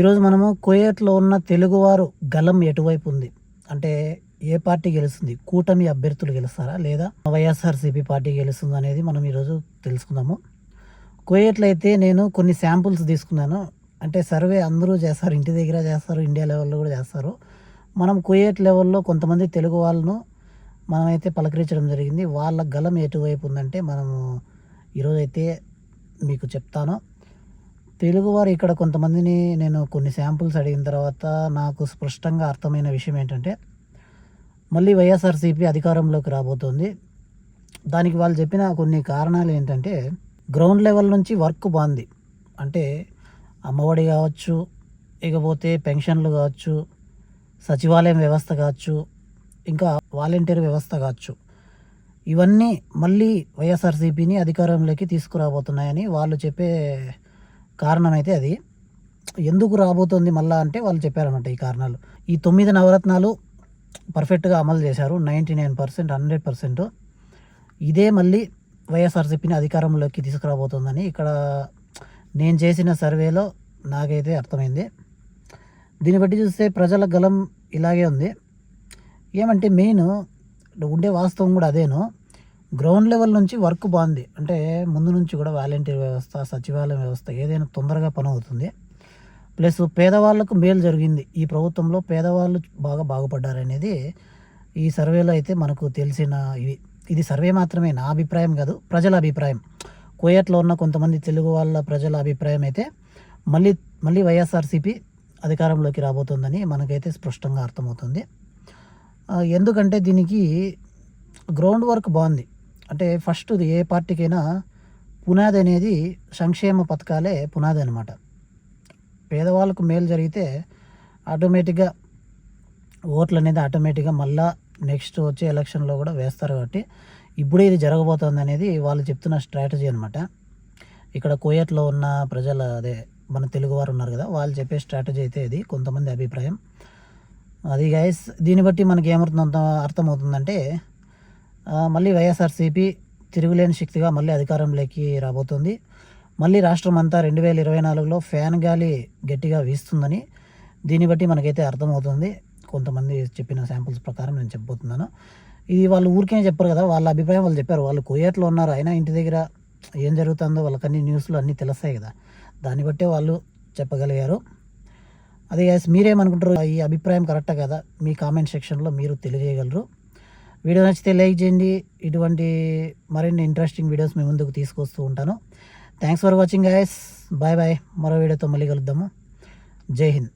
ఈరోజు మనము కోయట్లో ఉన్న తెలుగువారు గలం ఎటువైపు ఉంది? అంటే ఏ పార్టీ గెలుస్తుంది? కూటమి అభ్యర్థులు గెలుస్తారా? లేదా వైఎస్ఆర్సీపీ పార్టీ గెలుస్తుంది అనేది మనం ఈరోజు తెలుసుకుందాము. కోయట్లో అయితే నేను కొన్ని శాంపుల్స్ తీసుకున్నాను. అంటే సర్వే అందరూ చేస్తారు ఇంటి దగ్గర చేస్తారు ఇండియా లెవెల్లో కూడా చేస్తారు. మనం కుయేట్ లెవెల్లో కొంతమంది తెలుగు వాళ్ళను మనమైతే పలకరించడం జరిగింది. వాళ్ళ గలం ఎటువైపు ఉందంటే మనము ఈరోజైతే మీకు చెప్తాను. తెలుగువారు ఇక్కడ కొంతమందిని నేను కొన్ని శాంపుల్స్ అడిగిన తర్వాత నాకు స్పష్టంగా అర్థమైన విషయం ఏంటంటే మళ్ళీ వైఎస్ఆర్సీపీ అధికారంలోకి రాబోతోంది. దానికి వాళ్ళు చెప్పిన కొన్ని కారణాలు ఏంటంటే గ్రౌండ్ లెవెల్ నుంచి వర్క్ బాగుంది. అంటే అమ్మఒడి కావచ్చు ఇకపోతే పెన్షన్లు కావచ్చు సచివాలయం వ్యవస్థ కావచ్చు ఇంకా వాలంటీర్ వ్యవస్థ కావచ్చు. ఇవన్నీ మళ్ళీ వైఎస్ఆర్సీపీని అధికారంలోకి తీసుకురాబోతున్నాయని వాళ్ళు చెప్పే కారణం అయితే అది. ఎందుకు రాబోతోంది మళ్ళా అంటే వాళ్ళు చెప్పారన్నమాట ఈ కారణాలు. ఈ తొమ్మిది నవరత్నాలు పర్ఫెక్ట్గా అమలు చేశారు. Ninety nine percent hundred percent. ఇదే మళ్ళీ వైఎస్ఆర్సీపీని అధికారంలోకి తీసుకురాబోతోందని ఇక్కడ నేను చేసిన సర్వేలో నాకైతే అర్థమైంది. దీన్ని బట్టి చూస్తే ప్రజల గలం ఇలాగే ఉంది. ఏమంటే మెయిన్ ఉండే వాస్తవం కూడా అదేను. గ్రౌండ్ లెవెల్ నుంచి వర్క్ బాగుంది. అంటే ముందు నుంచి కూడా వాలంటీర్ వ్యవస్థ సచివాలయం వ్యవస్థ ఏదైనా తొందరగా పని అవుతుంది ప్లస్ పేదవాళ్ళకు మేలు జరిగింది. ఈ ప్రభుత్వంలో పేదవాళ్ళు బాగా బాగుపడ్డారనేది ఈ సర్వేలో అయితే మనకు తెలిసిన ఇవి. ఇది సర్వే మాత్రమే నా అభిప్రాయం కాదు ప్రజల అభిప్రాయం. కోయట్లో ఉన్న కొంతమంది తెలుగు వాళ్ళ ప్రజల అభిప్రాయం అయితే మళ్ళీ మళ్ళీ వైఎస్ఆర్సీపీ అధికారంలోకి రాబోతుందని మనకైతే స్పష్టంగా అర్థమవుతుంది. ఎందుకంటే దీనికి గ్రౌండ్ వర్క్ బాగుంది. అంటే ఫస్ట్ ఏ పార్టీకైనా పునాది అనేది సంక్షేమ పథకాలే పునాది అనమాట పేదవాళ్ళకు మేలు జరిగితే ఆటోమేటిక్గా ఓట్లు అనేది ఆటోమేటిక్గా మళ్ళా నెక్స్ట్ వచ్చే ఎలక్షన్లో కూడా వేస్తారు కాబట్టి ఇప్పుడే ఇది జరగబోతోంది అనేది వాళ్ళు చెప్తున్న స్ట్రాటజీ అనమాట ఇక్కడ కోయట్లో ఉన్న ప్రజల అదే మన తెలుగువారు ఉన్నారు కదా వాళ్ళు చెప్పే స్ట్రాటజీ అయితే ఇది కొంతమంది అభిప్రాయం. అది గైస్ దీన్ని బట్టి మనకి ఏమర్థం అర్థమవుతుందంటే మళ్ళీ వైఎస్ఆర్సీపీ తిరుగులేని శక్తిగా మళ్ళీ అధికారంలోకి రాబోతుంది. మళ్ళీ రాష్ట్రం అంతా రెండు వేల ఇరవై నాలుగులో ఫ్యాన్ గాలి గట్టిగా వీస్తుందని దీన్ని బట్టి మనకైతే అర్థమవుతుంది. కొంతమంది చెప్పిన శాంపుల్స్ ప్రకారం నేను చెప్పబోతున్నాను. ఇది వాళ్ళు ఊరికే చెప్పరు కదా వాళ్ళ అభిప్రాయం వాళ్ళు చెప్పారు. వాళ్ళు కోయట్లో ఉన్నారు అయినా ఇంటి దగ్గర ఏం జరుగుతుందో వాళ్ళకన్నీ న్యూస్లు అన్నీ తెలుస్తాయి కదా. దాన్ని బట్టే వాళ్ళు చెప్పగలిగారు. అదే మీరేమనుకుంటారు ఈ అభిప్రాయం కరెక్టా కదా మీ కామెంట్ సెక్షన్లో మీరు తెలియజేయగలరు. వీడియో నచ్చితే లైక్ చేయండి. ఇటువంటి మరిన్ని ఇంట్రెస్టింగ్ వీడియోస్ మీ ముందుకు తీసుకొస్తూ ఉంటాను. Thanks for watching guys bye bye మరో వీడియోతో మళ్ళీ కలుద్దాము. జై హింద్.